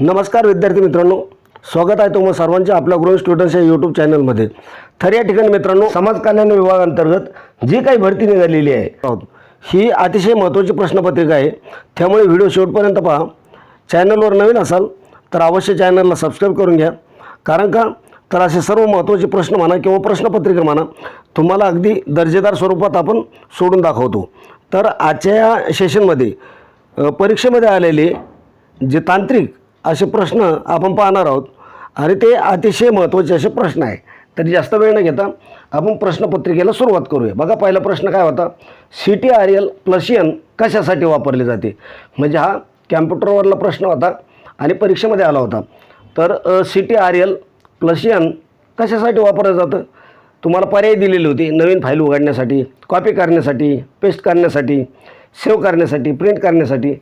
नमस्कार विद्यार्थी मित्रांनो स्वागत आहे तुम्हाला सर्वांचे आपल्या ग्रोन स्टुडंट्स या यूट्यूब चॅनलमध्ये तर या ठिकाणी मित्रांनो समाज कल्याण विभागांतर्गत जी काही भरती निघालेली आहे ही अतिशय महत्त्वाची प्रश्नपत्रिका आहे. त्यामुळे व्हिडिओ शेवटपर्यंत पहा. चॅनलवर नवीन असाल तर अवश्य चॅनलला सबस्क्राईब करून घ्या. कारण का? तर असे सर्व महत्त्वाचे प्रश्न म्हणा किंवा प्रश्नपत्रिका म्हणा तुम्हाला अगदी दर्जेदार स्वरूपात आपण सोडून दाखवतो. तर आजच्या या सेशनमध्ये परीक्षेमध्ये आलेले जे तांत्रिक असे प्रश्न आपण पाहणार आहोत. आणि ते अतिशय महत्त्वाचे असे प्रश्न आहे. तरी जास्त वेळ न घेता आपण प्रश्नपत्रिकेला सुरुवात करूया. बघा पहिला प्रश्न काय होता? C T R L plus N कशासाठी वापरले जाते? म्हणजे हा कॅम्प्युटरवरला प्रश्न होता आणि परीक्षेमध्ये आला होता. तर C T R L plus N कशासाठी वापरलं जातं? तुम्हाला पर्याय दिलेले होते नवीन फाईल उघडण्यासाठी कॉपी करण्यासाठी पेस्ट करण्यासाठी. सेव्ह करण्यासाठी प्रिंट करण्यासाठी.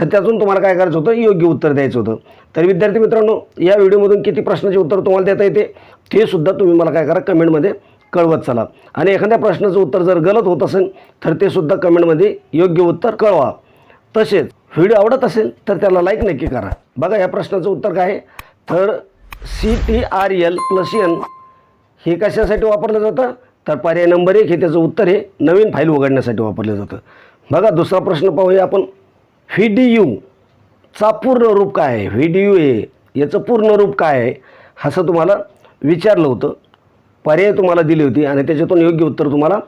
तर त्यातून तुम्हाला काय करायचं होतं? योग्य उत्तर द्यायचं होतं. तर विद्यार्थी मित्रांनो या व्हिडिओमधून किती प्रश्नाचे उत्तर तुम्हाला देता येते ते सुद्धा तुम्ही मला काय करा कमेंटमध्ये कळवत चला. आणि एखाद्या प्रश्नाचं उत्तर जर गलत होत असेल तर ते सुद्धा कमेंटमध्ये योग्य उत्तर कळवा. तसेच व्हिडिओ आवडत असेल तर त्याला लाईक नक्की करा. बघा या प्रश्नाचं उत्तर काय आहे? तर C T R L plus N हे कशासाठी वापरलं जातं? तर पर्याय नंबर एक हे त्याचं उत्तर हे नवीन फाईल उघडण्यासाठी वापरलं जातं. बघा दुसरा प्रश्न पाहूया आपण. व्ही डी यूचा पूर्ण रूप काय आहे? व्ही डी यू ए याचं पूर्ण रूप काय आहे? असं तुम्हाला विचारलं होतं. पर्याय तुम्हाला दिली होती आणि त्याच्यातून योग्य उत्तर तुम्हाला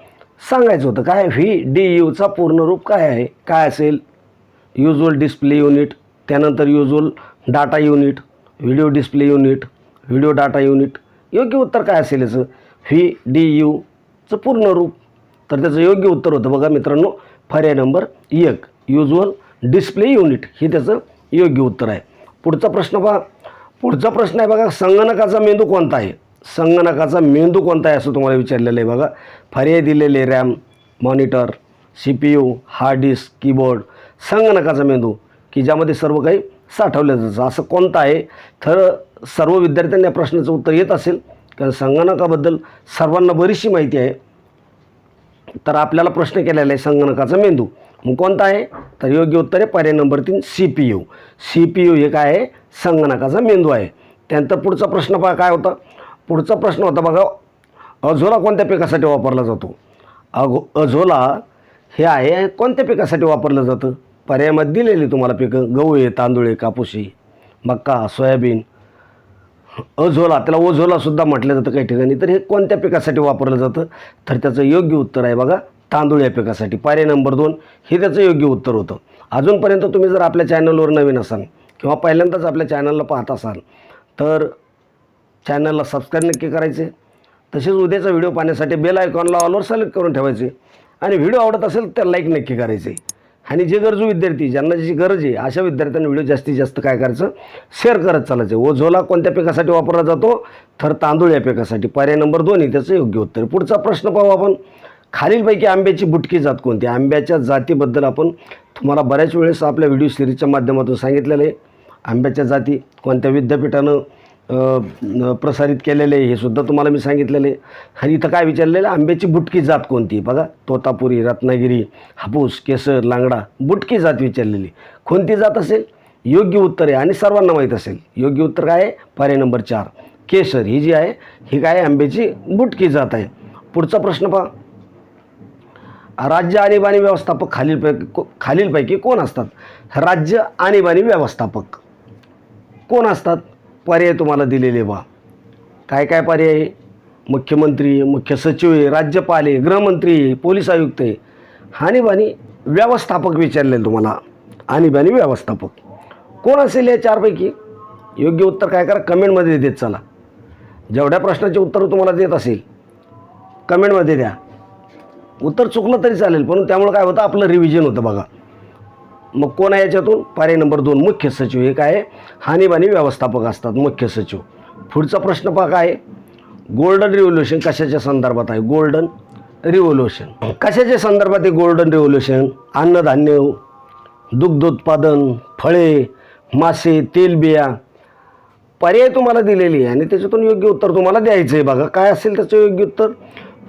सांगायचं होतं. काय व्ही डी यूचा पूर्ण रूप काय आहे? काय असेल? युजल डिस्प्ले युनिट त्यानंतर visual data unit video display unit video data unit योग्य उत्तर काय असेल याचं? व्ही डी यूचं पूर्ण रूप. तर त्याचं योग्य उत्तर होतं बघा मित्रांनो. पर्याय नंबर एक युजल डिस्प्ले युनिट हे त्याचं योग्य उत्तर आहे. पुढचा प्रश्न पहा. पुढचा प्रश्न आहे बघा संगणकाचा मेंदू कोणता आहे? संगणकाचा मेंदू कोणता आहे असं तुम्हाला विचारलेलं आहे बघा. पर्याय दिलेले RAM monitor C P U hard disk keyboard संगणकाचा मेंदू की ज्यामध्ये सर्व काही साठवलं जातं. असं कोणतं आहे? तर सर्व विद्यार्थ्यांना या प्रश्नाचं उत्तर येत असेल. कारण संगणकाबद्दल सर्वांना बरीचशी माहिती आहे. तर आपल्याला प्रश्न केलेला आहे संगणकाचा मेंदू. मग कोणता आहे? तर योग्य उत्तर आहे पर्याय नंबर तीन C P U C P U हे काय आहे? संगणकाचा मेंदू आहे. त्यानंतर पुढचा प्रश्न पहा काय होता? पुढचा प्रश्न होता बघा अझोला कोणत्या पिकासाठी वापरला जातो? अगो अझोला हे आहे कोणत्या पिकासाठी वापरलं जातं? पर्यायामध्ये दिलेली तुम्हाला पिकं गहू आहे तांदूळ आहे कापूस आहे मक्का सोयाबीन. अझोला त्याला ओझोलासुद्धा म्हटलं जातं काही ठिकाणी. तर हे कोणत्या पिकासाठी वापरलं जातं? तर त्याचं योग्य उत्तर आहे बघा तांदूळ या पिकासाठी. पायरे नंबर दोन हे त्याचं योग्य उत्तर होतं. अजूनपर्यंत तुम्ही जर आपल्या चॅनलवर नवीन असाल किंवा पहिल्यांदाच आपल्या चॅनलला पाहत असाल तर चॅनलला सबस्क्राईब नक्की करायचे. तसेच उद्याचा व्हिडिओ पाहण्यासाठी बेल आयकॉनला ऑलवर सिलेक्ट करून ठेवायचे. आणि व्हिडिओ आवडत असेल तर लाईक नक्की करायचे. आणि जे गरजू विद्यार्थी ज्यांना ज्याची गरज आहे अशा विद्यार्थ्यांना व्हिडिओ जास्तीत जास्त काय करायचं? शेअर करत चालायचं. ओझोला कोणत्या पिकासाठी वापरला जातो? तर तांदूळ या पिकासाठी. पर्याय नंबर दोन आहे त्याचं योग्य उत्तर. पुढचा प्रश्न पाहू आपण. खालीलपैकी आंब्याची बुटकी जात कोणती? आंब्याच्या जातीबद्दल आपण तुम्हाला बऱ्याच वेळेस आपल्या व्हिडिओ सिरीजच्या माध्यमातून सांगितलेलं आहे. आंब्याच्या जाती कोणत्या? विद्यापीठानं प्रसारित केलेले आहे हे सुद्धा तुम्हाला मी सांगितलेलं. आहे आणि इथं काय विचारलेलं? आंब्याची बुटकी जात कोणती? आहे बघा तोतापुरी रत्नागिरी हापूस केसर लांगडा बुटकी जात विचारलेली. कोणती जात असेल? योग्य उत्तर आहे आणि सर्वांना माहीत असेल. योग्य उत्तर काय आहे? पर्याय नंबर चार. केसर ही जी आहे ही काय आहे? आंब्याची बुटकी जात आहे. पुढचा प्रश्न पहा. राज्य आणीबाणी व्यवस्थापक खालीलपैकी को- खालीलपैकी कोण असतात? राज्य आणीबाणी व्यवस्थापक. कोण असतात? पर्याय तुम्हाला दिलेले बा. काय काय पर्याय? मुख्यमंत्री मुख्य सचिव आहे राज्यपाल आहे गृहमंत्री आहे पोलीस आयुक्त आहे. हानीबानी व्यवस्थापक विचारलेलं तुम्हाला. आणीबाणी व्यवस्थापक. कोण असेल या चारपैकी? योग्य उत्तर काय करा? कमेंटमध्ये देत चला. जेवढ्या प्रश्नाचे उत्तर तुम्हाला देत असेल कमेंटमध्ये द्या. उत्तर चुकलं तरी चालेल पण त्यामुळे काय होतं? आपलं रिव्हिजन होतं बघा. मग कोण आहे याच्यातून? पर्याय नंबर दोन मुख्य सचिव. हे काय आहे? हानीबाणी व्यवस्थापक असतात मुख्य सचिव. पुढचा प्रश्न पहा काय आहे? गोल्डन रिव्होल्युशन कशाच्या संदर्भात आहे? गोल्डन रिव्होल्युशन कशाच्या संदर्भात आहे गोल्डन रिव्होल्युशन अन्नधान्य दुग्धोत्पादन फळे मासे तेलबिया पर्याय तुम्हाला दिलेली आहे आणि त्याच्यातून योग्य उत्तर तुम्हाला द्यायचं आहे बघा. काय असेल त्याचं योग्य उत्तर?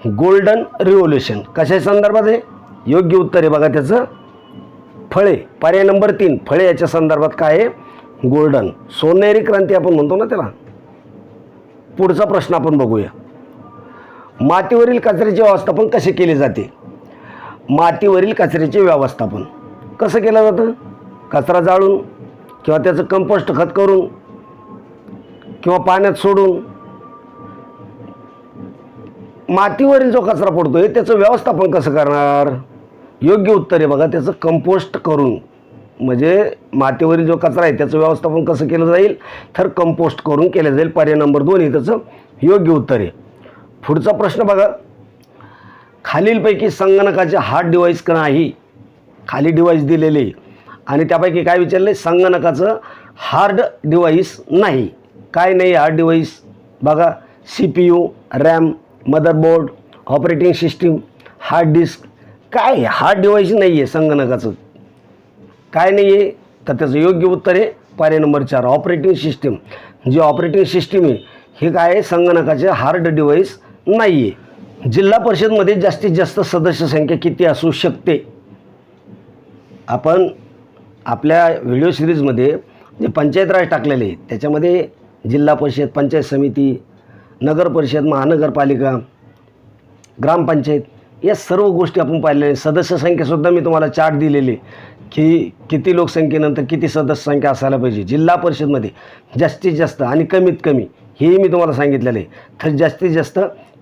गोल्डन रिव्होल्युशन कशा संदर्भात आहे? योग्य उत्तर आहे बघा त्याचं. फळे पर्याय नंबर तीन फळे याच्या संदर्भात काय आहे? गोल्डन सोनेरी क्रांती आपण म्हणतो ना त्याला. पुढचा प्रश्न आपण बघूया. मातीवरील कचऱ्याचे व्यवस्थापन कसे केले जाते? मातीवरील कचऱ्याचे व्यवस्थापन. कसं केलं जातं? कचरा जाळून किंवा त्याचं कंपोस्ट खत करून किंवा पाण्यात सोडून. मातीवरील जो कचरा पडतो आहे त्याचं व्यवस्थापन कसं करणार? योग्य उत्तर आहे बघा त्याचं कंपोस्ट करून. म्हणजे मातीवरील जो कचरा आहे त्याचं व्यवस्थापन कसं केलं जाईल? तर कंपोस्ट करून केलं जाईल. पर्याय नंबर दोन हे त्याचं योग्य उत्तर आहे. पुढचा प्रश्न बघा. खालीलपैकी संगणकाचे हार्ड डिव्हाइस का नाही? खाली डिव्हाइस दिलेले. आणि त्यापैकी काय विचारले संगणकाचं हार्ड डिव्हाइस नाही. काय नाही हार्ड डिव्हाइस बघा C P U RAM motherboard operating system hard disk काय हार्ड डिव्हाइस नाही आहे संगणकाचं. काय नाही आहे तर त्याचं योग्य उत्तर आहे पर्याय नंबर चार ऑपरेटिंग सिस्टीम जी ऑपरेटिंग सिस्टीम आहे हे काय आहे? संगणकाचे हार्ड डिव्हाइस नाही आहे जिल्हा परिषदमध्ये जास्तीत जास्त सदस्य संख्या किती असू शकते? आपण आपल्या व्हिडिओ सिरीजमध्ये जे पंचायत राज टाकलेले आहे त्याच्यामध्ये जिल्हा परिषद पंचायत समिती नगर परिषद महानगरपालिका ग्रामपंचायत या सर्व गोष्टी आपण पाहिलेल्या आहेत. सदस्य संख्यासुद्धा मी तुम्हाला चार्ट दिलेली की किती लोकसंख्येनंतर किती सदस्य संख्या असायला पाहिजे. जिल्हा परिषदमध्ये जास्तीत जास्त आणि कमीत कमी हेही मी तुम्हाला सांगितलेलं आहे. तर जास्तीत जास्त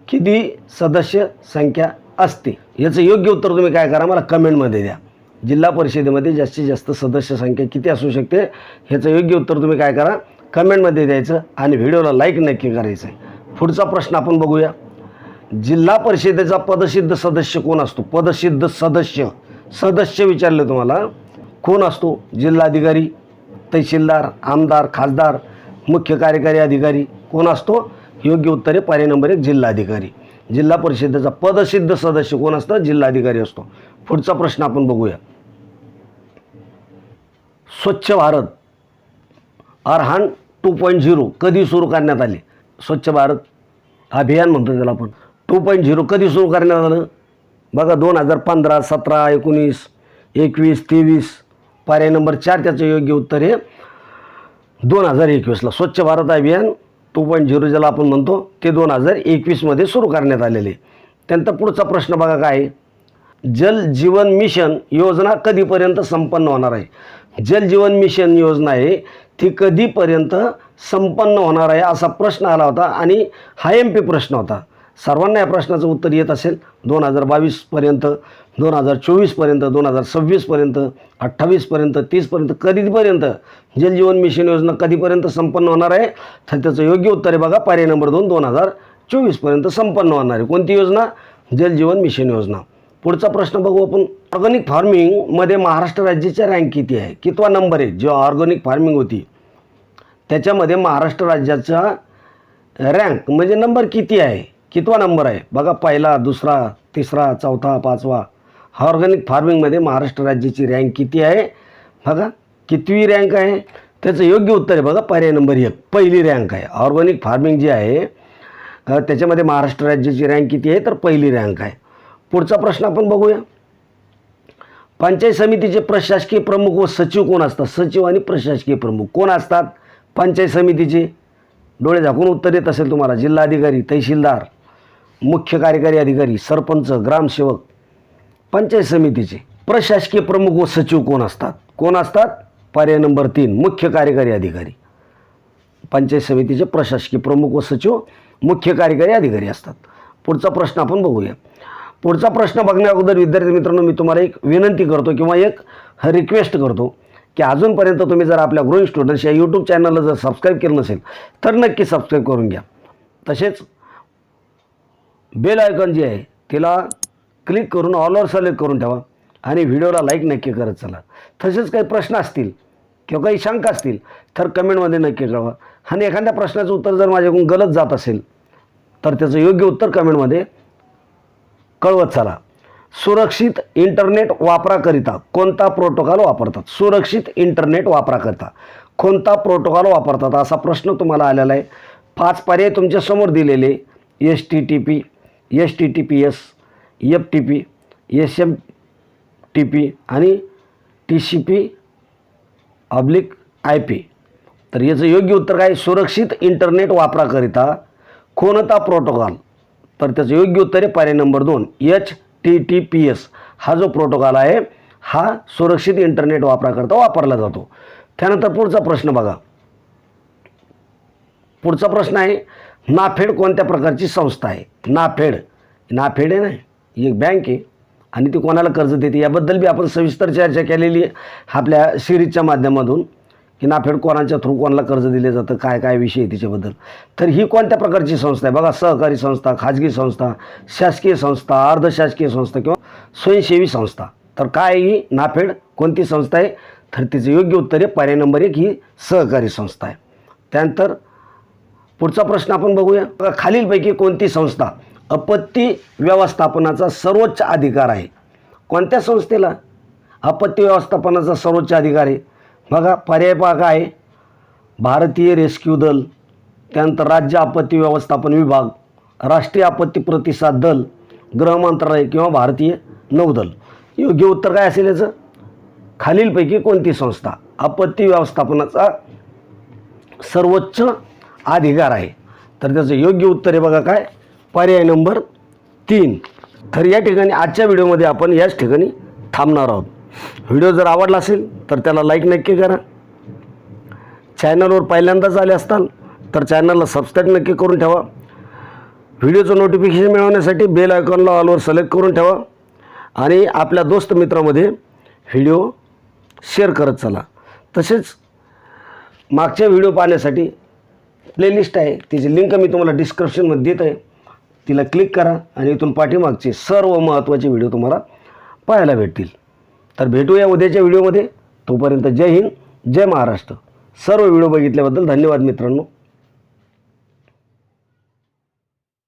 किती सदस्य संख्या असते याचं योग्य उत्तर तुम्ही काय करा मला कमेंटमध्ये द्या. जिल्हा परिषदेमध्ये जास्तीत जास्त सदस्य संख्या किती असू शकते ह्याचं योग्य उत्तर तुम्ही काय करा कमेंटमध्ये द्यायचं आणि व्हिडिओला लाईक नक्की करायचं आहे. पुढचा प्रश्न आपण बघूया. जिल्हा परिषदेचा पदसिद्ध सदस्य कोण असतो? पदसिद्ध सदस्य. सदस्य विचारले तुम्हाला. कोण असतो? जिल्हाधिकारी तहसीलदार आमदार खासदार मुख्य कार्यकारी अधिकारी. कोण असतो? योग्य उत्तर आहे पर्याय नंबर एक जिल्हाधिकारी. जिल्हा परिषदेचा पदसिद्ध सदस्य कोण असतं? जिल्हाधिकारी असतो. पुढचा प्रश्न आपण बघूया. Swachh Bharat. Urban two point zero कधी सुरू करण्यात आले? स्वच्छ भारत अभियान म्हणतो त्याला आपण. टू पॉईंट झिरो कधी सुरू करण्यात आलं? बघा दोन हजार पंधरा सतरा एकोणीस एकवीस तेवीस पर्याय नंबर चार त्याचं योग्य उत्तर आहे दोन हजार एकवीसला. स्वच्छ भारत अभियान टू पॉईंट झिरो ज्याला आपण म्हणतो ते दोन हजार एकवीसमध्ये सुरू करण्यात आलेले. त्यानंतर पुढचा प्रश्न बघा काय जल जीवन मिशन योजना कधीपर्यंत संपन्न होणार आहे? जल जीवन मिशन योजना आहे ती कधीपर्यंत संपन्न होणार आहे असा प्रश्न आला होता आणि हा एम पी प्रश्न होता. सर्वांना या प्रश्नाचं उत्तर येत असेल. दोन हजार बावीसपर्यंत दोन हजार चोवीसपर्यंत दोन हजार सव्वीसपर्यंत अठ्ठावीसपर्यंत तीसपर्यंत कधीपर्यंत जल जीवन मिशन योजना कधीपर्यंत संपन्न होणार आहे? तर त्याचं योग्य उत्तर आहे बघा. पर्याय नंबर दोन दोन हजार चोवीसपर्यंत संपन्न होणार आहे. कोणती योजना? जल जीवन मिशन योजना. पुढचा प्रश्न बघू आपण. ऑर्गॅनिक फार्मिंगमध्ये महाराष्ट्र राज्याच्या रँक किती आहे? कितवा नंबर आहे? जेव्हा ऑर्गॅनिक फार्मिंग होती त्याच्यामध्ये महाराष्ट्र राज्याचा रँक म्हणजे नंबर किती आहे? कितवा नंबर आहे? बघा पहिला दुसरा तिसरा चौथा पाचवा. हा ऑर्गॅनिक फार्मिंगमध्ये महाराष्ट्र राज्याची रँक किती आहे? बघा कितवी रँक आहे? त्याचं योग्य उत्तर आहे बघा पर्याय नंबर एक. पहिली रँक आहे. ऑर्गॅनिक फार्मिंग जी आहे त्याच्यामध्ये महाराष्ट्र राज्याची रँक किती आहे? तर पहिली रँक आहे. पुढचा प्रश्न आपण बघूया. पंचायत समितीचे प्रशासकीय प्रमुख व सचिव कोण असतात? सचिव आणि प्रशासकीय प्रमुख. कोण असतात? पंचायत समितीचे. डोळे झाकून उत्तर येत असेल तुम्हाला. जिल्हाधिकारी तहसीलदार. मुख्य कार्यकारी अधिकारी सरपंच ग्रामसेवक पंचायत समितीचे प्रशासकीय प्रमुख व सचिव कोण असतात? कोण असतात? पर्याय नंबर तीन मुख्य कार्यकारी अधिकारी. पंचायत समितीचे प्रशासकीय प्रमुख व सचिव मुख्य कार्यकारी अधिकारी असतात. पुढचा प्रश्न आपण बघूया. पुढचा प्रश्न बघण्या अगोदर विद्यार्थी मित्रांनो मी तुम्हाला एक विनंती करतो किंवा एक रिक्वेस्ट करतो की अजूनपर्यंत तुम्ही जर आपल्या ग्रोईंग स्टुडंट्स या यूट्यूब चॅनलला जर सबस्क्राईब केलं नसेल तर नक्की सबस्क्राईब करून घ्या. तसेच बेल आयकॉन जी आहे तिला क्लिक करून ऑलवर सिलेक्ट करून ठेवा आणि व्हिडिओला लाईक नक्की करत चला. तसेच काही प्रश्न असतील किंवा काही शंका असतील तर कमेंटमध्ये नक्की कळवा. आणि एखाद्या प्रश्नाचं उत्तर जर माझ्याकडून गलत जात असेल तर त्याचं योग्य उत्तर कमेंटमध्ये कळवत चला. सुरक्षित इंटरनेट वापराकरिता कोणता प्रोटोकॉल वापरतात? सुरक्षित इंटरनेट वापराकरिता कोणता प्रोटोकॉल वापरतात? असा प्रश्न तुम्हाला आलेला आहे. पाच पर्याय तुमच्यासमोर दिलेले. S T T P S T T P S F T P S M T P आणि T C P oblique I P तर याचं योग्य उत्तर काय? सुरक्षित इंटरनेट वापराकरिता कोणता प्रोटोकॉल तर त्याचं योग्य उत्तर आहे पर्याय नंबर दोन H T T P S हा जो प्रोटोकॉल आहे हा सुरक्षित इंटरनेट वापराकरता वापरला जातो. त्यानंतर पुढचा प्रश्न बघा. पुढचा प्रश्न आहे नाफेड कोणत्या प्रकारची संस्था आहे? नाफेड. नाफेड आहे ना? एक बँक आहे. आणि ती कोणाला कर्ज देते? याबद्दल बी आपण सविस्तर चर्चा केलेली आहे आपल्या सिरीजच्या माध्यमातून की नाफेड कोणाच्या थ्रू कोणाला कर्ज दिले जातं? काय काय विषय आहे तिच्याबद्दल? तर ही कोणत्या प्रकारची संस्था आहे? बघा सहकारी संस्था खाजगी संस्था शासकीय संस्था अर्धशासकीय संस्था किंवा स्वयंसेवी संस्था. तर काय ही? नाफेड कोणती संस्था आहे? तर तिचं योग्य उत्तर आहे पर्याय नंबर एक ही सहकारी संस्था आहे. त्यानंतर पुढचा प्रश्न आपण बघूया. खालीलपैकी कोणती संस्था आपत्ती व्यवस्थापनाचा सर्वोच्च अधिकार आहे? कोणत्या संस्थेला आपत्ती व्यवस्थापनाचा सर्वोच्च अधिकार आहे? बघा पर्याय पहा काय आहे? भारतीय रेस्क्यू दल त्यानंतर राज्य आपत्ती व्यवस्थापन विभाग राष्ट्रीय आपत्ती प्रतिसाद दल गृह मंत्रालय किंवा भारतीय नौदल योग्य उत्तर काय असेल याचं? खालीलपैकी कोणती संस्था आपत्ती व्यवस्थापनाचा सर्वोच्च अधिकार आहे. तर त्याचं योग्य उत्तर आहे बघा काय? पर्याय नंबर तीन. तर या ठिकाणी आजच्या व्हिडिओमध्ये आपण याच ठिकाणी थांबणार आहोत. व्हिडिओ जर आवडला असेल तर त्याला लाईक नक्की करा. चॅनलवर पहिल्यांदाच आले असताल तर चॅनलला सबस्क्राईब नक्की करून ठेवा. व्हिडिओचं नोटिफिकेशन मिळवण्यासाठी बेल आयकॉनला ऑलवर सिलेक्ट करून ठेवा. आणि आपल्या दोस्त मित्रामध्ये व्हिडिओ शेअर करत चला. तसेच मागचे व्हिडिओ पाहण्यासाठी प्लेलिस्ट आहे. तिची लिंक मी तुम्हाला डिस्क्रिप्शनमध्ये देत आहे. तिला क्लिक करा आणि इथून पाठीमागचे सर्व महत्त्वाचे व्हिडिओ तुम्हाला पाहायला भेटतील. तर भेटूया उद्याच्या व्हिडिओमध्ये तोपर्यंत जय हिंद जय महाराष्ट्र. सर्व व्हिडिओ बघितल्याबद्दल धन्यवाद मित्रांनो.